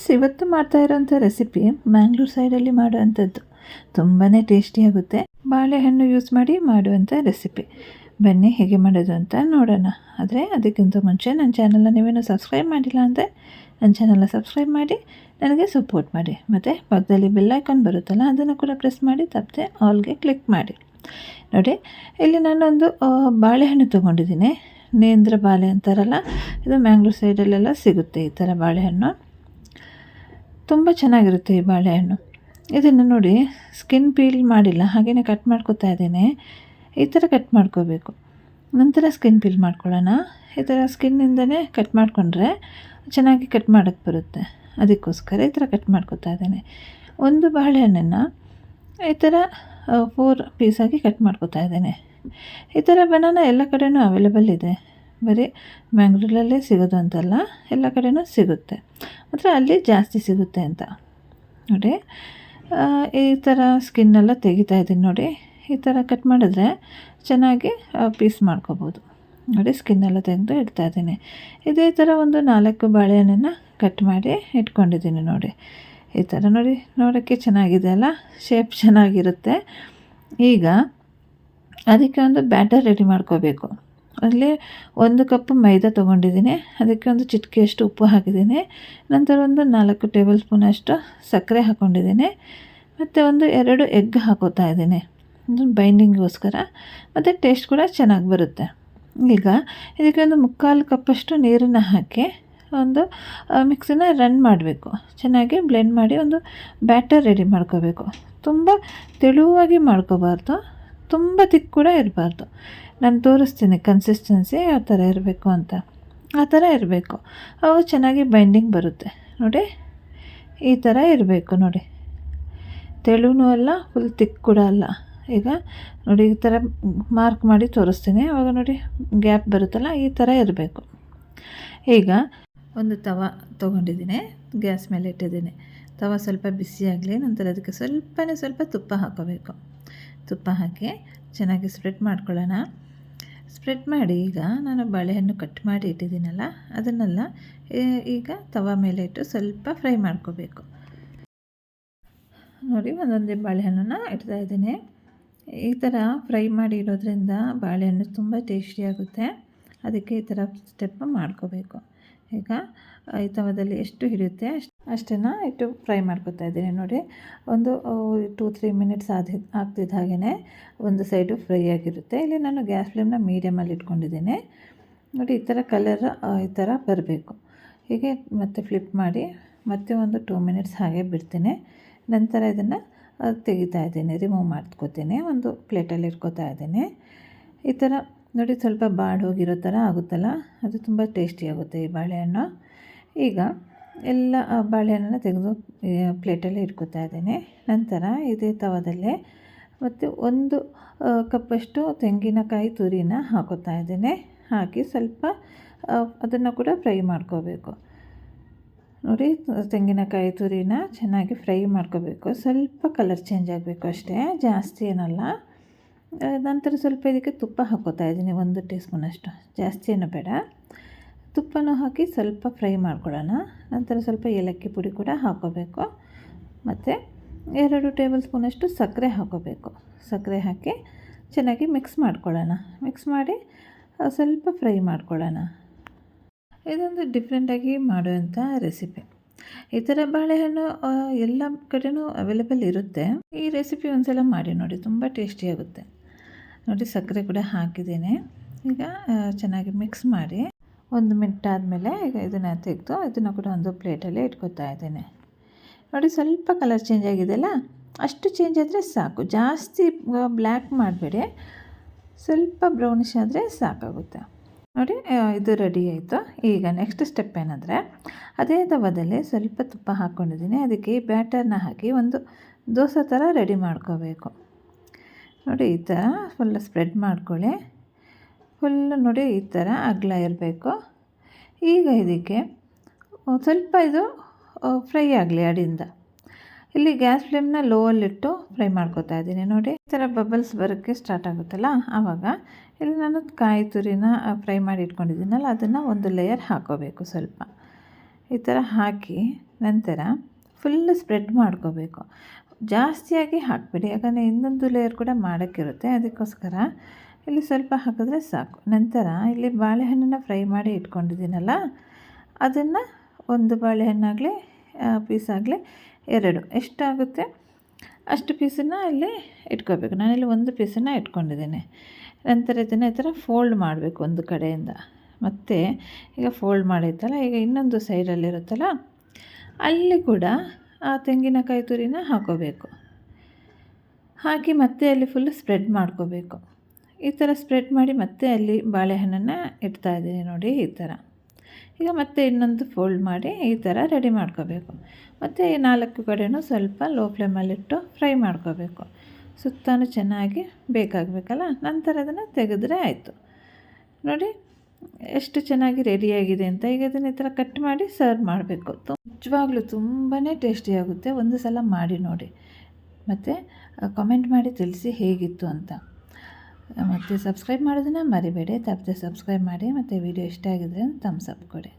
Friends, ಇವತ್ತು ಮಾಡ್ತಾ ಇರೋಂಥ ರೆಸಿಪಿ ಮ್ಯಾಂಗ್ಳೂರ್ ಸೈಡಲ್ಲಿ ಮಾಡುವಂಥದ್ದು. ತುಂಬಾ ಟೇಸ್ಟಿಯಾಗುತ್ತೆ ಬಾಳೆಹಣ್ಣು ಯೂಸ್ ಮಾಡಿ ಮಾಡುವಂಥ ರೆಸಿಪಿ. ಬನ್ನಿ, ಹೇಗೆ ಮಾಡೋದು ಅಂತ ನೋಡೋಣ. ಆದರೆ, ಅದಕ್ಕಿಂತ ಮುಂಚೆ ನನ್ನ ಚಾನಲ್ನ ನೀವೇನು ಸಬ್ಸ್ಕ್ರೈಬ್ ಮಾಡಿಲ್ಲ ಅಂದರೆ, ನನ್ನ ಚಾನಲ್ನ ಸಬ್ಸ್ಕ್ರೈಬ್ ಮಾಡಿ, ನನಗೆ ಸಪೋರ್ಟ್ ಮಾಡಿ. ಮತ್ತು ಪಕ್ಕದಲ್ಲಿ ಬೆಲ್ ಐಕಾನ್ ಬರುತ್ತಲ್ಲ, ಅದನ್ನು ಕೂಡ ಪ್ರೆಸ್ ಮಾಡಿ, ತಪ್ಪದೆ ಆಲ್ಗೆ ಕ್ಲಿಕ್ ಮಾಡಿ. ನೋಡಿ, ಇಲ್ಲಿ ನಾನೊಂದು ಬಾಳೆಹಣ್ಣು ತೊಗೊಂಡಿದ್ದೀನಿ. ನೇಂದ್ರ ಬಾಳೆ ಅಂತಾರಲ್ಲ, ಇದು ಮ್ಯಾಂಗ್ಳೂರ್ ಸೈಡಲ್ಲೆಲ್ಲ ಸಿಗುತ್ತೆ ಈ ಥರ ಬಾಳೆಹಣ್ಣು. ತುಂಬ ಚೆನ್ನಾಗಿರುತ್ತೆ ಈ ಬಾಳೆಹಣ್ಣು. ಇದನ್ನು ನೋಡಿ ಸ್ಕಿನ್ ಪೀಲ್ ಮಾಡಿಲ್ಲ ಹಾಗೆಯೇ ಕಟ್ ಮಾಡ್ಕೋತಾ ಇದ್ದೇನೆ. ಈ ಥರ ಕಟ್ ಮಾಡ್ಕೋಬೇಕು. ನಂತರ ಸ್ಕಿನ್ ಪೀಲ್ ಮಾಡ್ಕೊಳ್ಳೋಣ. ಈ ಥರ ಸ್ಕಿನ್ನಿಂದನೇ ಕಟ್ ಮಾಡಿಕೊಂಡ್ರೆ ಚೆನ್ನಾಗಿ ಕಟ್ ಮಾಡೋಕ್ಕೆ ಬರುತ್ತೆ. ಅದಕ್ಕೋಸ್ಕರ ಈ ಥರ ಕಟ್ ಮಾಡ್ಕೊತಾ ಇದ್ದೇನೆ. ಒಂದು ಬಾಳೆಹಣ್ಣನ್ನು ಈ ಥರ ಫೋರ್ ಪೀಸಾಗಿ ಕಟ್ ಮಾಡ್ಕೊತಾ ಇದ್ದೇನೆ. ಈ ಥರ ಬನಾನ ಎಲ್ಲ ಕಡೆಯೂ ಅವೈಲೇಬಲ್ ಇದೆ. ಬರೀ ಮ್ಯಾಂಗ್ಳೂರಲ್ಲೇ ಸಿಗೋದು ಅಂತಲ್ಲ ಎಲ್ಲ ಕಡೆನೂ ಸಿಗುತ್ತೆ. ಮಾತ್ರ ಅಲ್ಲಿ ಜಾಸ್ತಿ ಸಿಗುತ್ತೆ ಅಂತ. ನೋಡಿ ಈ ಥರ ಸ್ಕಿನ್ನೆಲ್ಲ ತೆಗಿತಾ ಇದ್ದೀನಿ ನೋಡಿ. ಈ ಥರ ಕಟ್ ಮಾಡಿದ್ರೆ ಚೆನ್ನಾಗಿ ಪೀಸ್ ಮಾಡ್ಕೋಬೋದು. ನೋಡಿ ಸ್ಕಿನ್ನೆಲ್ಲ ತೆಗೆದು ಇಡ್ತಾ ಇದ್ದೀನಿ. ಇದೇ ಥರ ಒಂದು ನಾಲ್ಕು ಬಾಳೆಹಣ್ಣನ್ನು ಕಟ್ ಮಾಡಿ ಇಟ್ಕೊಂಡಿದ್ದೀನಿ ನೋಡಿ. ಈ ಥರ ನೋಡಿ, ನೋಡೋಕ್ಕೆ ಚೆನ್ನಾಗಿದೆ ಅಲ್ಲ? ಶೇಪ್ ಚೆನ್ನಾಗಿರುತ್ತೆ. ಈಗ ಅದಕ್ಕೆ ಒಂದು ಬ್ಯಾಟರ್ ರೆಡಿ ಮಾಡ್ಕೋಬೇಕು. ಅಲ್ಲಿ ಒಂದು ಕಪ್ ಮೈದಾ ತೊಗೊಂಡಿದ್ದೀನಿ. ಅದಕ್ಕೆ ಒಂದು ಚಿಟಿಕೆಯಷ್ಟು ಉಪ್ಪು ಹಾಕಿದ್ದೀನಿ. ನಂತರ ಒಂದು ನಾಲ್ಕು ಟೇಬಲ್ ಸ್ಪೂನಷ್ಟು ಸಕ್ಕರೆ ಹಾಕ್ಕೊಂಡಿದ್ದೀನಿ ಮತ್ತು ಒಂದು ಎರಡು ಎಗ್ ಹಾಕೋತಾ ಇದ್ದೀನಿ. ಬೈಂಡಿಂಗ್ಗೋಸ್ಕರ. ಮತ್ತು ಟೇಸ್ಟ್ ಕೂಡ ಚೆನ್ನಾಗಿ ಬರುತ್ತೆ. ಈಗ ಇದಕ್ಕೆ ಒಂದು ಮುಕ್ಕಾಲು ಕಪ್ಪಷ್ಟು ನೀರನ್ನು ಹಾಕಿ ಒಂದು ಮಿಕ್ಸಿನ ರನ್ ಮಾಡಬೇಕು. ಚೆನ್ನಾಗಿ ಬ್ಲೆಂಡ್ ಮಾಡಿ ಒಂದು ಬ್ಯಾಟರ್ ರೆಡಿ ಮಾಡ್ಕೋಬೇಕು. ತುಂಬ ತೆಳುವಾಗಿ ಮಾಡ್ಕೋಬಾರ್ದು. ತುಂಬ ತಿಕ್ ಕೂಡ ಇರಬಾರ್ದು. ನಾನು ತೋರಿಸ್ತೀನಿ ಕನ್ಸಿಸ್ಟೆನ್ಸಿ ಯಾವ ಥರ ಇರಬೇಕು ಅಂತ. ಆ ಥರ ಇರಬೇಕು. ಅವಾಗ ಚೆನ್ನಾಗಿ ಬೈಂಡಿಂಗ್ ಬರುತ್ತೆ. ನೋಡಿ, ಈ ಥರ ಇರಬೇಕು ನೋಡಿ. ತೆಳುನೂ ಅಲ್ಲ ಫುಲ್ ತಿಕ್ ಕೂಡ ಅಲ್ಲ. ಈಗ ನೋಡಿ, ಈ ಥರ ಮಾರ್ಕ್ ಮಾಡಿ ತೋರಿಸ್ತೀನಿ. ಅವಾಗ ನೋಡಿ ಗ್ಯಾಪ್ ಬರುತ್ತಲ್ಲ, ಈ ಥರ ಇರಬೇಕು. ಈಗ ಒಂದು ತವ ತೊಗೊಂಡಿದ್ದೀನಿ ಗ್ಯಾಸ್ ಮೇಲೆ ಇಟ್ಟಿದ್ದೀನಿ. ತವ ಸ್ವಲ್ಪ ಬಿಸಿಯಾಗಲಿ, ನಂತರ ಅದಕ್ಕೆ ಸ್ವಲ್ಪನೇ ಸ್ವಲ್ಪ ತುಪ್ಪ ಹಾಕೋಬೇಕು. ತುಪ್ಪ ಹಾಕಿ ಚೆನ್ನಾಗಿ ಸ್ಪ್ರೆಡ್ ಮಾಡ್ಕೊಳ್ಳೋಣ. ಸ್ಪ್ರೆಡ್ ಮಾಡಿ ಈಗ ನಾನು ಬಾಳೆಹಣ್ಣು ಕಟ್ ಮಾಡಿ ಇಟ್ಟಿದ್ದೀನಲ್ಲ, ಅದನ್ನೆಲ್ಲ ಈಗ ತವ ಮೇಲೆ ಇಟ್ಟು ಸ್ವಲ್ಪ ಫ್ರೈ ಮಾಡ್ಕೋಬೇಕು. ನೋಡಿ, ಒಂದೊಂದೇ ಬಾಳೆಹಣ್ಣನ್ನು ಇಡ್ತಾ ಇದ್ದೀನಿ. ಈ ಥರ ಫ್ರೈ ಮಾಡಿ ಇಡೋದ್ರಿಂದ ಬಾಳೆಹಣ್ಣು ತುಂಬ ಟೇಸ್ಟಿಯಾಗುತ್ತೆ ಅದಕ್ಕೆ ಈ ಥರ ಸ್ಟೆಪ್ ಮಾಡ್ಕೋಬೇಕು. ಈಗ ಈ ತವದಲ್ಲಿ ಎಷ್ಟು ಹಿಡಿಯುತ್ತೆ ಅಷ್ಟು ಅಷ್ಟನ್ನು ಇಟ್ಟು ಫ್ರೈ ಮಾಡ್ಕೊತಾ ಇದ್ದೀನಿ. ನೋಡಿ, ಒಂದು ಟೂ, ತ್ರೀ ಮಿನಿಟ್ಸ್ ಆದ ಆಗ್ತಿದ್ದ ಹಾಗೆಯೇ ಒಂದು ಸೈಡು ಫ್ರೈ ಆಗಿರುತ್ತೆ. ಇಲ್ಲಿ ನಾನು ಗ್ಯಾಸ್ ಫ್ಲೇಮ್ನ ಮೀಡಿಯಮಲ್ಲಿ ಇಟ್ಕೊಂಡಿದ್ದೀನಿ. ನೋಡಿ, ಈ ಥರ ಕಲರ್ ಈ ಥರ ಬರಬೇಕು. ಹೀಗೆ ಮತ್ತೆ ಫ್ಲಿಪ್ ಮಾಡಿ ಮತ್ತೆ ಒಂದು ಟೂ ಮಿನಿಟ್ಸ್ ಹಾಗೆ ಬಿಡ್ತೀನಿ. ನಂತರ ಇದನ್ನು ತೆಗಿತಾ ಇದ್ದೀನಿ. ರಿಮೂವ್ ಮಾಡ್ಕೋತೀನಿ. ಒಂದು ಪ್ಲೇಟಲ್ಲಿ ಇಟ್ಕೋತಾ ಇದ್ದೀನಿ. ಈ ಥರ ನೋಡಿ ಸ್ವಲ್ಪ ಬಾಡ್ ಹೋಗಿರೋ ಥರ ಆಗುತ್ತಲ್ಲ? ಅದು ತುಂಬ ಟೇಸ್ಟಿ ಆಗುತ್ತೆ ಈ ಬಾಳೆಹಣ್ಣು. ಈಗ ಎಲ್ಲ ಬಾಳೆಹಣ್ಣನ್ನು ತೆಗೆದು ಪ್ಲೇಟಲ್ಲೇ ಇಟ್ಕೋತಾ ಇದ್ದೀನಿ. ನಂತರ ಇದೇ ತವದಲ್ಲೇ ಮತ್ತು ಒಂದು ಕಪ್ಪಷ್ಟು ತೆಂಗಿನಕಾಯಿ ತುರಿನ ಹಾಕೋತಾ ಇದ್ದೀನಿ. ಹಾಕಿ ಸ್ವಲ್ಪ ಅದನ್ನು ಕೂಡ ಫ್ರೈ ಮಾಡ್ಕೋಬೇಕು. ನೋಡಿ, ತೆಂಗಿನಕಾಯಿ ತುರಿನ ಚೆನ್ನಾಗಿ ಫ್ರೈ ಮಾಡ್ಕೋಬೇಕು. ಸ್ವಲ್ಪ ಕಲರ್ ಚೇಂಜ್ ಆಗಬೇಕು ಅಷ್ಟೇ, ಜಾಸ್ತಿ ಏನಲ್ಲ. ನಂತರ ಸ್ವಲ್ಪ ಇದಕ್ಕೆ ತುಪ್ಪ ಹಾಕೋತಾ ಇದ್ದೀನಿ, ಒಂದು ಟೀ ಸ್ಪೂನಷ್ಟು ಜಾಸ್ತಿ ಏನು ಬೇಡ. ತುಪ್ಪನೂ ಹಾಕಿ ಸ್ವಲ್ಪ ಫ್ರೈ ಮಾಡ್ಕೊಳ್ಳೋಣ. ನಂತರ ಸ್ವಲ್ಪ ಏಲಕ್ಕಿ ಪುಡಿ ಕೂಡ ಹಾಕೋಬೇಕು. ಮತ್ತು ಎರಡು ಟೇಬಲ್ ಸ್ಪೂನಷ್ಟು ಸಕ್ಕರೆ ಹಾಕೋಬೇಕು. ಸಕ್ಕರೆ ಹಾಕಿ ಚೆನ್ನಾಗಿ ಮಿಕ್ಸ್ ಮಾಡ್ಕೊಳ್ಳೋಣ. ಮಿಕ್ಸ್ ಮಾಡಿ ಸ್ವಲ್ಪ ಫ್ರೈ ಮಾಡ್ಕೊಳ್ಳೋಣ. ಇದೊಂದು ಡಿಫ್ರೆಂಟಾಗಿ ಮಾಡುವಂಥ ರೆಸಿಪಿ. ಈ ಥರ ಬಾಳೆಹಣ್ಣು ಎಲ್ಲ ಕಡೆಯೂ ಅವೈಲೇಬಲ್ ಇರುತ್ತೆ. ಈ ರೆಸಿಪಿ ಒಂದ್ಸಲ ಮಾಡಿ ನೋಡಿ, ತುಂಬ ಟೇಸ್ಟಿಯಾಗುತ್ತೆ ನೋಡಿ ಸಕ್ಕರೆ ಕೂಡ ಹಾಕಿದ್ದೀನಿ. ಈಗ ಚೆನ್ನಾಗಿ ಮಿಕ್ಸ್ ಮಾಡಿ ಒಂದು ಮಿನಿಟ್ ಆದಮೇಲೆ ಈಗ ಇದನ್ನು ತೆಗೆದು ಇದನ್ನು ಕೂಡ ಒಂದು ಪ್ಲೇಟಲ್ಲಿ ಇಟ್ಕೊತಾ ಇದ್ದೀನಿ. ನೋಡಿ ಸ್ವಲ್ಪ ಕಲರ್ ಚೇಂಜ್ ಆಗಿದೆಯಲ್ಲ ಅಷ್ಟು ಚೇಂಜ್ ಆದರೆ ಸಾಕು. ಜಾಸ್ತಿ ಬ್ಲ್ಯಾಕ್ ಮಾಡಬೇಡಿ. ಸ್ವಲ್ಪ ಬ್ರೌನಿಷ್ ಆದರೆ ಸಾಕಾಗುತ್ತೆ. ನೋಡಿ ಇದು ರೆಡಿ ಆಯಿತು. ಈಗ ನೆಕ್ಸ್ಟ್ ಸ್ಟೆಪ್ ಏನಂದರೆ, ಅದೇ ದವದಲ್ಲಿ ಸ್ವಲ್ಪ ತುಪ್ಪ ಹಾಕ್ಕೊಂಡಿದ್ದೀನಿ ಅದಕ್ಕೆ ಬ್ಯಾಟರ್ನ ಹಾಕಿ ಒಂದು ದೋಸೆ ಥರ ರೆಡಿ ಮಾಡ್ಕೋಬೇಕು. ನೋಡಿ, ಈ ಥರ ಫುಲ್ ಸ್ಪ್ರೆಡ್ ಮಾಡ್ಕೊಳ್ಳಿ. ಫುಲ್ ನೋಡಿ, ಈ ಥರ ಅಗಲ ಇರಬೇಕು. ಈಗ ಇದಕ್ಕೆ ಸ್ವಲ್ಪ ಇದು ಫ್ರೈ ಆಗಲಿ ಅಡಿಯಿಂದ. ಇಲ್ಲಿ ಗ್ಯಾಸ್ ಫ್ಲೇಮ್ನ ಲೋವಲ್ಲಿಟ್ಟು ಫ್ರೈ ಮಾಡ್ಕೊತಾ ಇದ್ದೀನಿ. ನೋಡಿ, ಈ ಥರ ಬಬಲ್ಸ್ ಬರೋಕ್ಕೆ ಸ್ಟಾರ್ಟ್ ಆಗುತ್ತಲ್ಲ, ಆವಾಗ ಇಲ್ಲಿ ನಾನು ಕಾಯಿ ತುರಿನ ಫ್ರೈ ಮಾಡಿ ಇಟ್ಕೊಂಡಿದ್ದೀನಲ್ಲ, ಅದನ್ನು ಒಂದು ಲೇಯರ್ ಹಾಕೋಬೇಕು ಸ್ವಲ್ಪ. ಈ ಥರ ಹಾಕಿ ನಂತರ ಫುಲ್ ಸ್ಪ್ರೆಡ್ ಮಾಡ್ಕೋಬೇಕು. ಜಾಸ್ತಿಯಾಗಿ ಹಾಕಬೇಡಿ. ಯಾಕಂದರೆ ಇನ್ನೊಂದು ಲೇಯರ್ ಕೂಡ ಮಾಡೋಕ್ಕಿರುತ್ತೆ. ಅದಕ್ಕೋಸ್ಕರ ಇಲ್ಲಿ ಸ್ವಲ್ಪ ಹಾಕಿದ್ರೆ ಸಾಕು. ನಂತರ ಇಲ್ಲಿ ಬಾಳೆಹಣ್ಣನ್ನು ಫ್ರೈ ಮಾಡಿ ಇಟ್ಕೊಂಡಿದ್ದೀನಲ್ಲ, ಅದನ್ನು ಒಂದು ಬಾಳೆಹಣ್ಣಾಗಲಿ ಪೀಸ್ ಆಗಲಿ ಎರಡು. ಎಷ್ಟಾಗುತ್ತೆ? ಅಷ್ಟು ಪೀಸನ್ನು ಇಲ್ಲಿ ಇಟ್ಕೋಬೇಕು. ನಾನಿಲ್ಲಿ ಒಂದು ಪೀಸನ್ನು ಇಟ್ಕೊಂಡಿದ್ದೀನಿ. ನಂತರ ಇದನ್ನು ಈ ಥರ ಫೋಲ್ಡ್ ಮಾಡಬೇಕು ಒಂದು ಕಡೆಯಿಂದ. ಮತ್ತು ಈಗ ಫೋಲ್ಡ್ ಮಾಡಿತ್ತಲ್ಲ, ಈಗ ಇನ್ನೊಂದು ಸೈಡಲ್ಲಿರುತ್ತಲ್ಲ ಅಲ್ಲಿ ಕೂಡ ಆ ತೆಂಗಿನಕಾಯಿ ತುರಿನ ಹಾಕೋಬೇಕು. ಹಾಕಿ ಮತ್ತೆ ಅಲ್ಲಿ ಫುಲ್ ಸ್ಪ್ರೆಡ್ ಮಾಡ್ಕೋಬೇಕು. ಈ ಥರ ಸ್ಪ್ರೆಡ್ ಮಾಡಿ ಮತ್ತೆ ಅಲ್ಲಿ ಬಾಳೆಹಣ್ಣನ್ನು ಇಡ್ತಾ ಇದ್ದೀನಿ ನೋಡಿ ಈ ಥರ ಈಗ ಮತ್ತೆ ಇನ್ನೊಂದು ಫೋಲ್ಡ್ ಮಾಡಿ ಈ ಥರ ರೆಡಿ ಮಾಡ್ಕೋಬೇಕು. ಮತ್ತು ಈ ನಾಲ್ಕು ಕಡೆಯೂ ಸ್ವಲ್ಪ ಲೋ ಫ್ಲೇಮಲ್ಲಿಟ್ಟು ಫ್ರೈ ಮಾಡ್ಕೋಬೇಕು. ಸುತ್ತಾನು ಚೆನ್ನಾಗಿ ಬೇಕಾಗಬೇಕಲ್ಲ? ನಂತರ ಅದನ್ನು ತೆಗೆದ್ರೆ ಆಯಿತು. ನೋಡಿ ಎಷ್ಟು ಚೆನ್ನಾಗಿ ರೆಡಿಯಾಗಿದೆ ಅಂತ ಈಗ ಅದನ್ನ ಈ ಥರ ಕಟ್ ಮಾಡಿ ಸರ್ವ್ ಮಾಡಬೇಕು. ನಿಜವಾಗ್ಲೂ ತುಂಬಾ ಟೇಸ್ಟಿಯಾಗುತ್ತೆ ಒಂದು ಸಲ ಮಾಡಿ ನೋಡಿ. ಮತ್ತು ಕಮೆಂಟ್ ಮಾಡಿ ತಿಳಿಸಿ ಹೇಗಿತ್ತು ಅಂತ. ಮತ್ತು ಸಬ್ಸ್ಕ್ರೈಬ್ ಮಾಡೋದನ್ನು ಮರಿಬೇಡಿ. ತಪ್ಪದೆ ಸಬ್ಸ್ಕ್ರೈಬ್ ಮಾಡಿ. ಮತ್ತು ವಿಡಿಯೋ ಇಷ್ಟ ಆಗಿದ್ರೆ ತಮ್ಸ್ ಅಪ್ ಕೊಡಿ.